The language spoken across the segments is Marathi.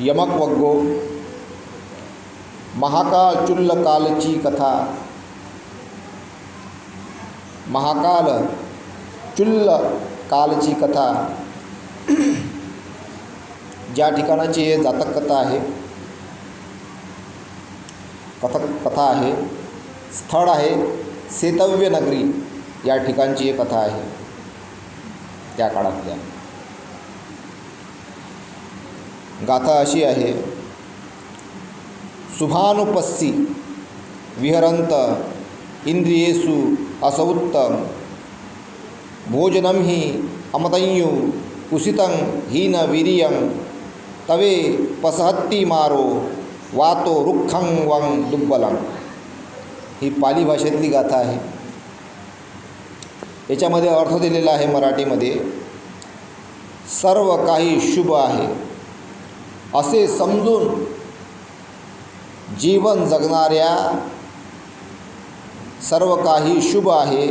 यमक वग्गो। महाकाल चुल्ल कालची कथा। महाकाल चुल्ल कालची कथा। ज्या ठिकाणाची हे जातक कथा आहे कथक कथा आहे स्थळ आहे सेतव्य नगरी या ठिकाणची ही कथा आहे त्या काळातल्या. गाथा अशी आहे शुभानुपस्सी विहरंत इंद्रियेषु असौत्तम भोजनं ही अमतयु कुसितं हीन वीर्यं तवे पसहत्ती मारो वातो रुखं वं दुब्बलं ही पाली भाषेतली गाथा आहे. याच्यामध्ये अर्थ दिलेला आहे मराठीमध्ये सर्व काही शुभ आहे असे समजून जीवन जगणाऱ्या सर्व काही शुभ आहे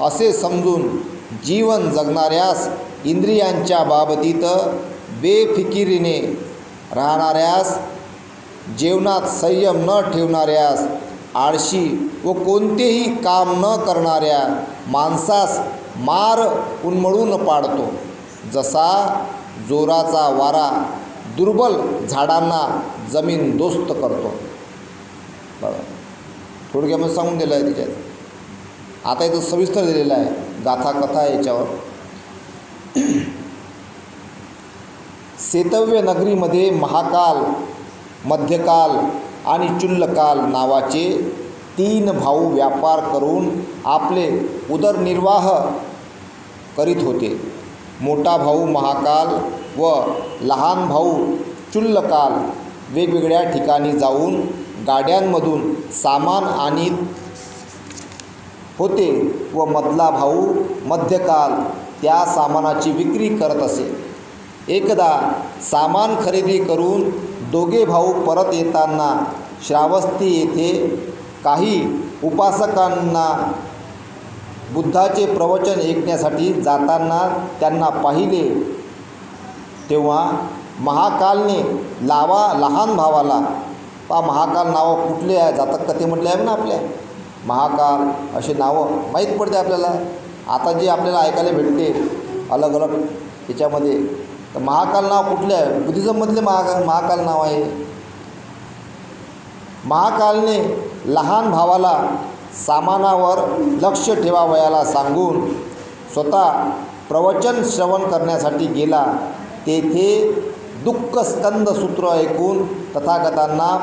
असे समजून जीवन जगणाऱ्यास इंद्रियांच्या बाबतीत बेफिकिरीने राहणाऱ्यास जेवणात संयम न ठेवणाऱ्यास आळशी व कोणतेही काम न करणाऱ्या माणसास मार उन्मळून पाडतो. जसा जोराचा वारा दुर्बल झाडांना जमीन दोस्त करतो. बघा. थोडक्यामध्ये सांगून दिलं आहे त्याच्यात आता इथं सविस्तर दिलेलं आहे. गाथा कथा आहे याच्यावर. सेतव्य नगरीमध्ये महाकाल मध्यकाल आणि चुल्लकाल नावाचे तीन भाऊ व्यापार करून आपले उदरनिर्वाह करीत होते. मोठा भाऊ महाकाल व लहान भाऊ चुल्लकाल वेगवेगळ्या ठिकाणी जाऊन गाड्यांमधून सामान आणीत होते व मधला भाऊ मध्यकाल त्या सामानाची विक्री करत असे. एकदा सामान खरेदी करून दोघे भाऊ परत येताना श्रावस्ती येथे काही उपासकांना बुद्धाचे प्रवचन ऐकण्यासाठी जाताना त्यांना पाहिले तेव्हा महाकालने लावा लहान भावाला पा महाकाल नावं कुठले आहे? जातक कथे म्हटले आहे ना आपल्या? महाकाल असे नावं माहीत पडते आपल्याला. आता जे आपल्याला ऐकायला भेटते अलग अलग याच्यामध्ये तर महाकाल नाव कुठले आहे? बुद्धिझममधले महाकाल महाकाल नाव आहे. महाकालने लहान भावाला सामानावर लक्ष ठेवावयाला सांगून स्वतः प्रवचन श्रवण करण्यासाठी गेला. तेथे दुःख स्कंद सूत्र ऐकून तथागतांना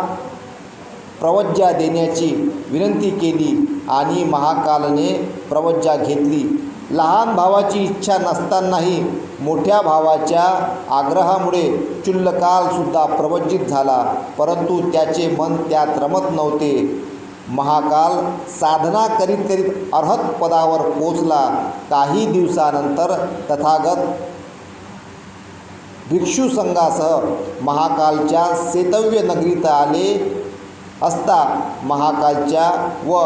प्रवज्जा देण्याची विनंती केली आणि महाकालने प्रवज्जा घेतली. लहान भावाची इच्छा नसतानाही मोठ्या भावाच्या आग्रहामुळे चुल्लकालसुद्धा प्रवज्जित झाला परंतु त्याचे मन त्यात रमत नव्हते. महाकाल साधना करीत करीत अर्हत पदावर पोचला. काही दिवसानंतर तथागत भिक्षू संघासह महाकालच्या सेतव्य नगरीत आले असता महाकालच्या व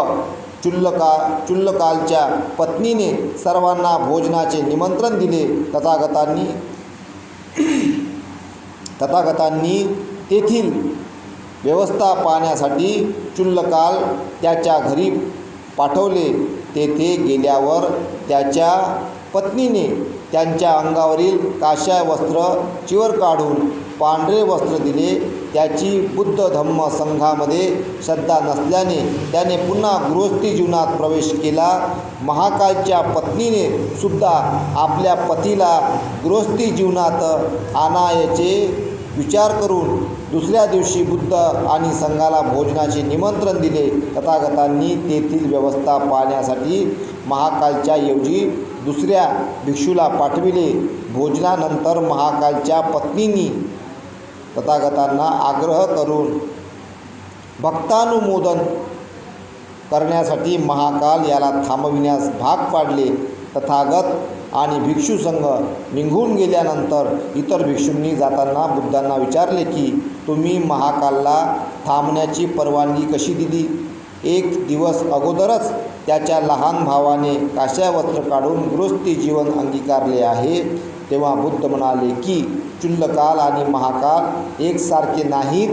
चुल्लका चुल्लकालच्या पत्नीने सर्वांना भोजनाचे निमंत्रण दिले. तथागतांनी तथागतांनी तेथील व्यवस्था पाहण्यासाठी चुल्लकाल त्याच्या घरी पाठवले. तेथे गेल्यावर त्याच्या पत्नीने त्यांच्या अंगावरील काशाय वस्त्र चिवर काढून पांढरे वस्त्र दिले. त्याची बुद्ध धम्म संघामध्ये श्रद्धा नसल्याने त्याने पुन्हा गृहस्थी जीवनात प्रवेश केला. महाकालच्या पत्नीने सुद्धा आपल्या पतीला गृहस्थी जीवनात आणायचे विचार करून दुसऱ्या दिवशी बुद्ध आणि संघाला भोजनाचे निमंत्रण दिले. तथागतांनी तेथील व्यवस्था पाहण्यासाठी महाकालच्या ऐवजी दुसऱ्या भिक्षूला पाठविले. भोजनानंतर महाकालच्या पत्नींनी तथागतांना आग्रह करून भक्तानुमोदन करण्यासाठी महाकाल याला थांबविण्यास भाग पाडले. तथागत आणि भिक्षू संघ निघून गेल्यानंतर इतर भिक्षूंनी जाताना बुद्धांना विचारले की तुम्ही महाकालला थांबण्याची परवानगी कशी दिली? एक दिवस अगोदरच त्याच्या लहान भावाने काश्या वस्त्र काढून गृहस्थी जीवन अंगीकारले आहे. तेव्हा बुद्ध म्हणाले की चुल्लकाल आणि महाकाल एकसारखे नाहीत.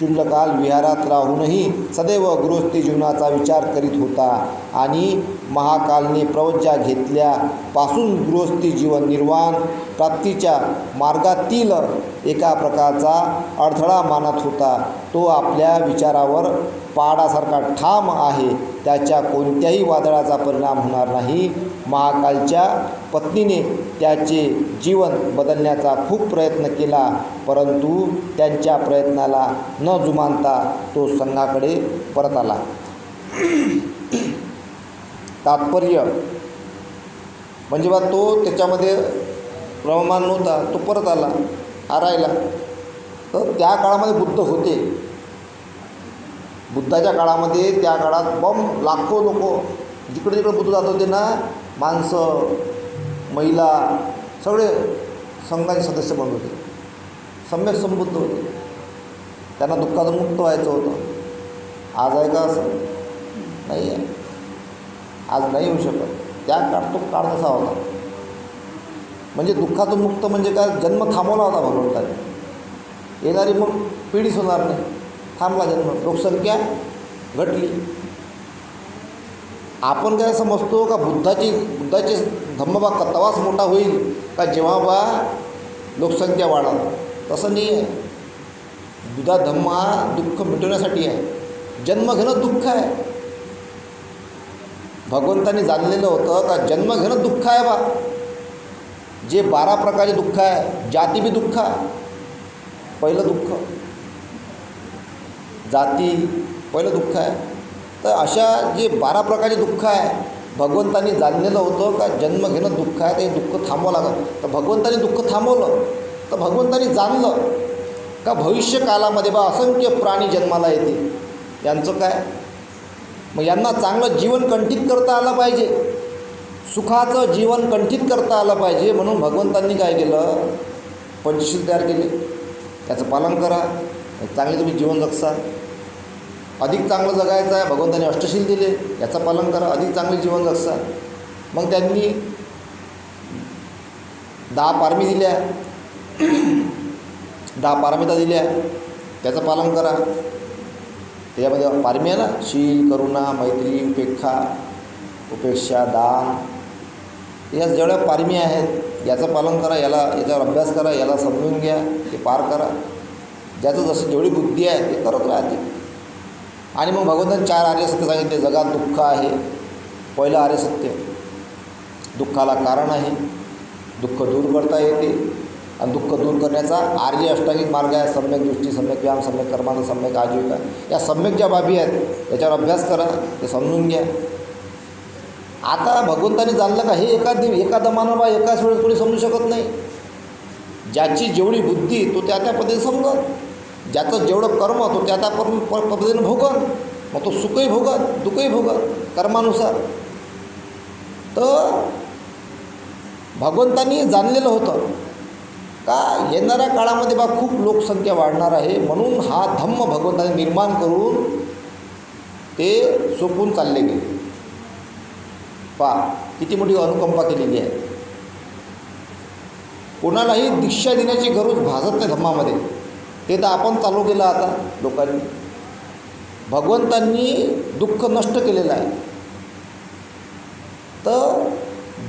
चुल्लकाल विहारात राहूनही सदैव गृहस्थी जीवनाचा विचार करीत होता आणि महाकालने प्रवज्जा घेतल्यापासून गृहस्थी जीवन निर्वाण प्राप्तीच्या मार्गातील एका प्रकारचा अडथळा मानत होता. तो आपल्या विचारावर पहाडासारखा ठाम आहे. त्याच्या कोणत्याही वादळाचा परिणाम होणार नाही. महाकालच्या पत्नीने त्याचे जीवन बदलण्याचा खूप प्रयत्न केला परंतु त्यांच्या प्रयत्नाला न जुमानता तो संघाकडे परत आला. तात्पर्य. म्हणजे बा तो त्याच्यामध्ये रममान नव्हता तो परत आला आरायला तर त्या काळामध्ये बुद्ध होते. बुद्धाच्या काळामध्ये त्या काळात बम लाखो लोक जिकडे जिकडे बुद्ध जात होते ना माणसं महिला सगळे संघाचे सदस्य बनत होते. सम्यक संबुद्ध होते. त्यांना दुःखातून मुक्त व्हायचं होतं. आज आहे का असं? नाही आहे आज नाही होऊ शकत. त्या काळ तो काळ कसा होता? म्हणजे दुःखातून मुक्त म्हणजे काय? जन्म थांबवला होता भगवंताने येणारी मग पिढीच होणार नाही. थांबला जन्म. लोकसंख्या घटली. आपण काय समजतो का बुद्धाची बुद्धाची धम्मबा का तवाच मोठा होईल का जेव्हा बा लोकसंख्या वाढाल? तसं नाही आहे. बुद्धा धम्म हा दुःख मिटवण्यासाठी आहे. जन्म घेणं दुःख आहे. भगवंताने जाणलेलं होतं का जन्म घेणं दुःख आहे बा. जे बारा प्रकारचे दुःख आहे जाती बी दुःख आहे. पहिलं दुःख. जाती पहिलं दुःख आहे. तर अशा जे बारा प्रकारचे दुःख आहे भगवंतानी जाणलेलं होतं का जन्म घेणं दुःख आहे ते दुःख थांबवावं लागत तर भगवंतानी दुःख थांबवलं. तर भगवंतानी जाणलं का भविष्यकालामध्ये बा असंख्य प्राणी जन्माला येते यांचं काय? मग यांना चांगलं जीवन कंठित करता आलं पाहिजे. सुखाचं जीवन कंठित करता आलं पाहिजे म्हणून भगवंतांनी काय केलं? पंचशील तयार केले. त्याचं पालन करा. चांगले तुम्ही जीवन जगसा अधिक चांगलं जगायचं आहे भगवंतांनी अष्टशील दिले. याचं पालन करा. अधिक चांगले जीवन जगसा मग त्यांनी दहा पारमी दिल्या. दहा पारमिता दिल्या. त्याचं पालन करा. त्याच्यामध्ये पारमी आहे ना शील करुणा मैत्री उपेक्षा उपेक्षा दान या जेवढ्या पारमी आहेत याचं पालन करा याला याच्यावर अभ्यास करा याला समजून घ्या ते पार करा. ज्याचं जसं जेवढी बुद्धी आहे ते करत राहते. आणि मग भगवंतांनी चार आर्यसत्य सांगितले जगात दुःख आहे पहिलं आर्यसत्य. दुःखाला कारण आहे दुःख दूर करता येते आणि दुःख दूर करण्याचा आर्य अष्टांगिक मार्ग आहे. सम्यक दृष्टी सम्यक व्यायाम सम्यक कर्माचा सम्यक आजीविका. या सम्यक ज्या बाबी आहेत याच्यावर अभ्यास करा ते समजून घ्या. आता भगवंताने जाणलं का हे एका दिव एका दमानं बा एकाच वेळेस कोणी समजू शकत नाही. ज्याची जेवढी बुद्धी तो त्या त्या पद्धतीने समजत ज्याचं जेवढं कर्म तो त्या त्या कर्म प- पद्धतीने भोगत मग तो सुखही भोगत दुःखही भोगत कर्मानुसार. तर भगवंतांनी जाणलेलं होतं. का येणाऱ्या काळामध्ये बा खूप लोकसंख्या वाढणार आहे. म्हणून हा धम्म भगवंताने निर्माण करून ते सोपून चालले गेले पा किती मोठी अनुकंपा केलेली आहे. कोणालाही दीक्षा देण्याची गरज भासत नाही धम्मामध्ये. ते तर आपण चालू केलं आता लोकांनी. भगवंतांनी दुःख नष्ट केलेलं आहे. तर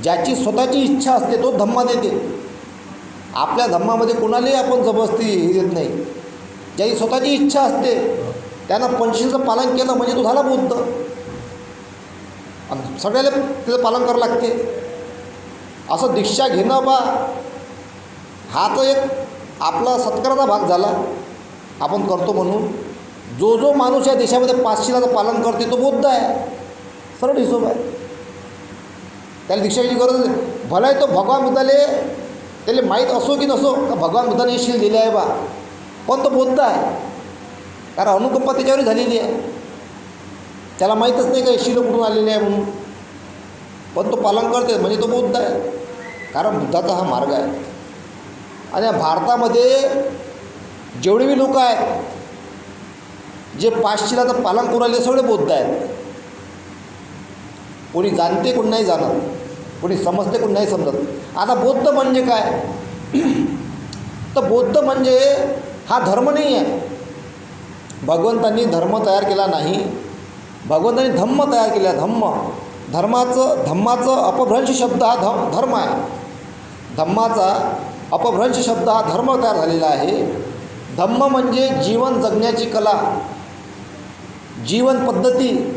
ज्याची स्वतःची इच्छा असते तो धम्मा देते. आपल्या धम्मामध्ये कोणालाही आपण जबरदस्ती हे देत नाही. ज्याची स्वतःची इच्छा असते त्यानं पंचशीलचं पालन केलं म्हणजे तो झाला बुद्ध. आणि सगळ्याला त्याचं पालन करावं लागते. असं दीक्षा घेणं बा हा तर एक आपला सत्काराचा भाग झाला. आपण करतो म्हणून. जो जो माणूस या देशामध्ये पाचशिलाचं पालन करते तो बौद्ध आहे. सरळ हिशोब आहे. त्याला दीक्षा घ्यायची गरज नाही. भलाय तो भगवान बुद्धाले त्याला माहीत असो की नसो का भगवान बुद्धाने हे शील दिले आहे बा? पण तो बौद्ध आहे. कारण अनुकंपा त्याच्यावर झालेली आहे. त्याला माहीतच नाही का हे शील कुठून आलेले आहे म्हणून. पण तो पालन करते म्हणजे तो बौद्ध आहे. कारण बुद्धाचा हा मार्ग आहे. आणि भारतामध्ये जेवढे बी लोक आहेत जे पाचशिलाचं पालन करू राहिले सगळे बौद्ध आहेत. कोणी जाणते कोणी नाही जाणत. कोणी समजते कोणी नाही समजत. आता बौद्ध म्हणजे काय? तर बौद्ध म्हणजे हा धर्म नाही आहे. भगवंतांनी धर्म तयार केला नाही. भगवंतांनी धम्म तयार केला. धम्म. धर्माचं धम्माचं अपभ्रंश शब्द हा धम धर्म आहे. धम्माचा अपभ्रंश शब्द हा धर्म तयार झालेला आहे. धम्म म्हणजे जीवन जगण्याची कला जीवन पद्धती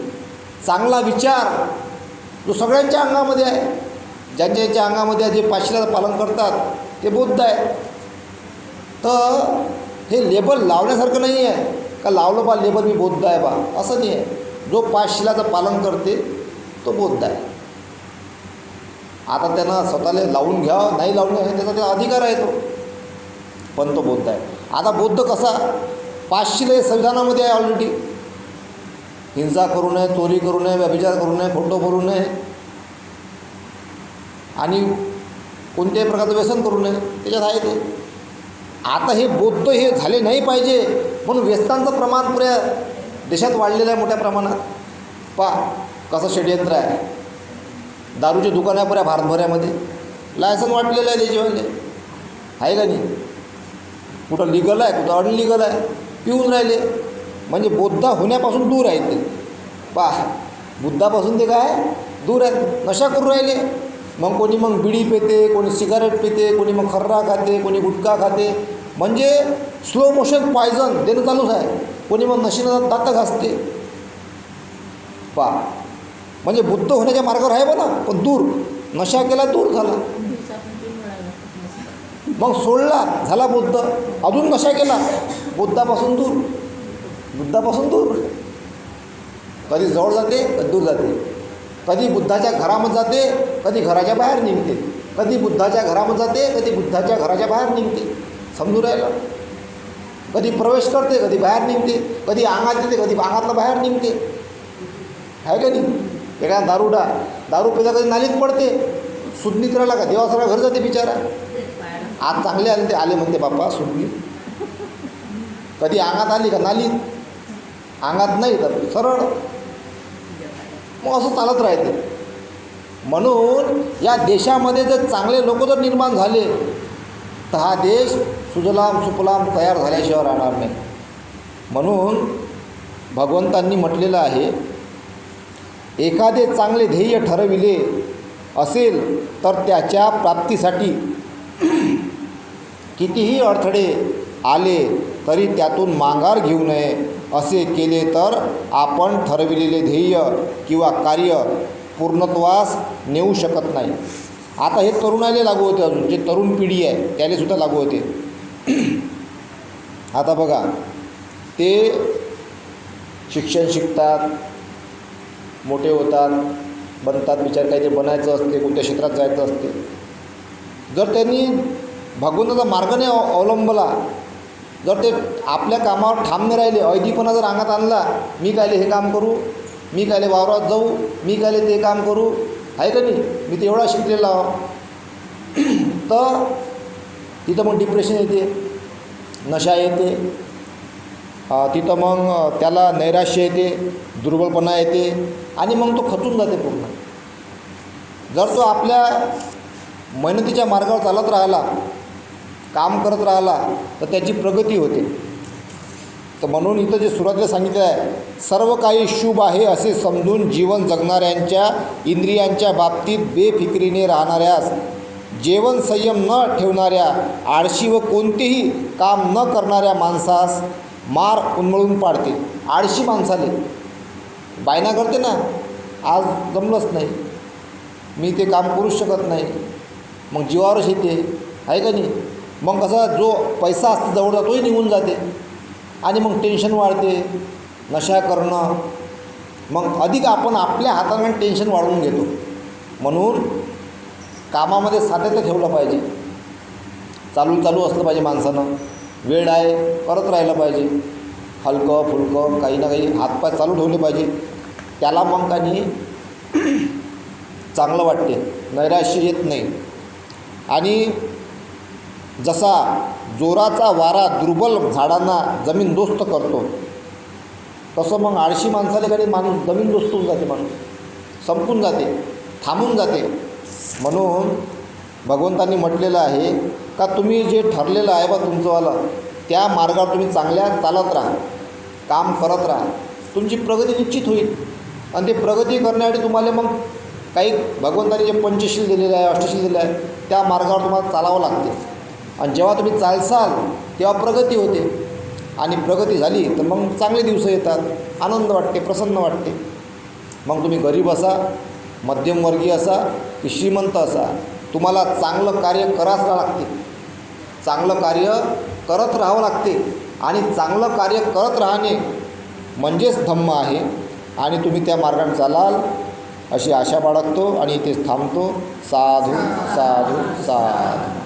चांगला विचार जो सगळ्यांच्या अंगामध्ये आहे. ज्यांच्या ज्यांच्या अंगामध्ये जे पाचशिलाचं पालन करतात ते बौद्ध आहे. तर हे लेबल लावण्यासारखं नाही आहे. का लावलं बा लेबल मी बौद्ध आहे बा असं नाही आहे. जो पाचशिलाचं पालन करते तो बौद्ध आहे. आता त्यांना स्वतःला लावून घ्यावं नाही लावून घ्या त्याचा त्याचा अधिकार आहे तो. पण तो बौद्ध आहे. आता बौद्ध कसा? पाचशिला हे संविधानामध्ये आहे ऑलरेडी हिंसा करू नये चोरी करू नये व्यभिचार करू नये खोटं करू नये. आणि कोणत्याही प्रकारचं व्यसन करू नये त्याच्यात आहे ते. आता हे बौद्ध हे झाले नाही पाहिजे म्हणून व्यसनांचं प्रमाण पुऱ्या देशात वाढलेलं आहे मोठ्या प्रमाणात. पा कसं षडयंत्र आहे. दारूचे दुकान आहे पुऱ्या भारतभऱ्यामध्ये लायसन वाटलेलं आहे त्याच्यावाले आहे का नाही? कुठं लिगल आहे कुठं अनलिगल आहे पिऊन राहिले. म्हणजे बौद्ध होण्यापासून दूर आहेत ते. पा बुद्धापासून ते काय? दूर आहेत. नशा करू राहिले. मग कोणी मग बिडी पिते कोणी सिगारेट पिते कोणी मग खर्रा खाते कोणी गुटखा खाते. म्हणजे स्लो मोशन पॉयझन देणं चालूच आहे. कोणी मग नशिनं दात घासते. पा म्हणजे बुद्ध होण्याच्या मार्गावर आहे बघा पण दूर. नशा केला दूर झाला. मग सोडला झाला बुद्ध. अजून नशा केला. बुद्धापासून दूर. बुद्धापासून दूर. कधी जवळ जाते कधी दूर जाते. कधी बुद्धाच्या घरामध्ये जाते कधी घराच्या बाहेर निघते कधी बुद्धाच्या घरामध्ये जाते कधी बुद्धाच्या घराच्या बाहेर निघते. समजून राहिलं? कधी प्रवेश करते कधी बाहेर निघते कधी अंगात येते कधी अंगातलं बाहेर निघते. आहे का नाही? एका दारुडा दारू पिता कधी नालीत पडते. सुटणीत राहिला का? देवासरा घर जाते बिचारा. आज चांगले आले ते आले म्हणते बाप्पा सुदनी कधी अंगात आली का नालीत? अंगात नाही तर सरळ. मग असं चालत राहते. म्हणून या देशामध्ये जर चांगले लोक जर निर्माण झाले तर हा देश सुजलाम सुफलाम तयार झाल्याशिवाय राहणार नाही. म्हणून भगवंतांनी म्हटलेलं आहे एखादे चांगले ध्येय ठरविले असेल तर त्याच्या प्राप्तीसाठी कितीही अडथळे आले तरी त्यातून माघार घेऊ नये. असे केले तर आपण ठरविलेले ध्येय किंवा कार्य पूर्णत्वास नेऊ शकत नाही. आता हे तरुणाले लागू होते अजून जे तरुण पिढी आहे त्याला सुद्धा लागू होते. आता बघा ते शिक्षण शिकतात मोठे होतात बनतात विचार काही ते बनायचं असते कोणत्या क्षेत्रात जायचं असते. जर त्यांनी भगवंताचा मार्ग नाही अवलंबला जर ते आपल्या कामावर ठाम नाही राहिले ऐदीपणा जर अंगात आणला मी कायले हे काम करू? मी कायले वावरात जाऊ? मी कायले ते काम करू? आहे का नाही? मी ते एवढा शिकलेला तर तिथं मग डिप्रेशन येते नशा येते. तिथं मग त्याला नैराश्य येते दुर्बलपणा येते आणि मग तो खचून जाते पूर्ण. जर तो आपल्या मेहनतीच्या मार्गावर चालत राहिला काम करत राहिला तर त्याची प्रगती होते. तर म्हणून इथं जे सुरुवातीला सांगितलं आहे सर्व काही शुभ आहे असे समजून जीवन जगणाऱ्यांच्या इंद्रियांच्या बाबतीत बेफिक्रीने राहणाऱ्यास जेवण संयम न ठेवणाऱ्या आळशी व कोणतेही काम न करणाऱ्या माणसास मार उन्मळून पाडते. आळशी माणसाले. बायना करते ना आज जमलंच नाही. मी ते काम करूच शकत नाही. मग जीवावरच येते आहे. का नाही? मग कसा जो पैसा असतो जवळ तोही निघून जाते. आणि मग टेन्शन वाढते. नशा करणं. मग अधिक आपण आपल्या हाताने टेन्शन वाढवून घेतो. म्हणून कामामध्ये सातत्य ठेवलं पाहिजे. चालू चालू असलं पाहिजे माणसानं. वेळ आहे करत राहिलं पाहिजे. हलकं फुलकं काही ना काही हातपाय चालू ठेवले पाहिजे. त्याला मग काही चांगलं वाटते. नैराश्य येत नाही. आणि जसा जोराचा वारा दुर्बल झाडांना जमीन दोस्त करतो तसं मग आळशी माणसाला कडे माणूस जमीन दोस्त होऊन जाते माणूस. संपून जाते थांबून जाते. म्हणून भगवंतांनी म्हटलेलं आहे का तुम्ही जे ठरलेलं आहे बा तुमचंवालं त्या मार्गावर तुम्ही चांगल्या चालत राहा काम करत राहा. तुमची प्रगती निश्चित होईल. आणि ते प्रगती करण्यासाठी तुम्हाला मग काही भगवंतांनी जे पंचशील दिलेलं आहे अष्टशील दिलेलं आहे त्या मार्गावर तुम्हाला चालावं लागते. आणि जेव्हा तुम्ही चालसाल तेव्हा प्रगती होते. आणि प्रगती झाली तर मग चांगले दिवस येतात. आनंद वाटते प्रसन्न वाटते. मग तुम्ही गरीब असा मध्यमवर्गीय असा की श्रीमंत असा. तुम्हाला चांगलं कार्य कराच लागते. चांगलं कार्य करत राहावं लागते. आणि चांगलं कार्य करत राहणे म्हणजेच धम्म आहे. आणि तुम्ही त्या मार्गाने चालाल अशी आशा बाळगतो आणि इथेच थांबतो. साधू साधू साधू.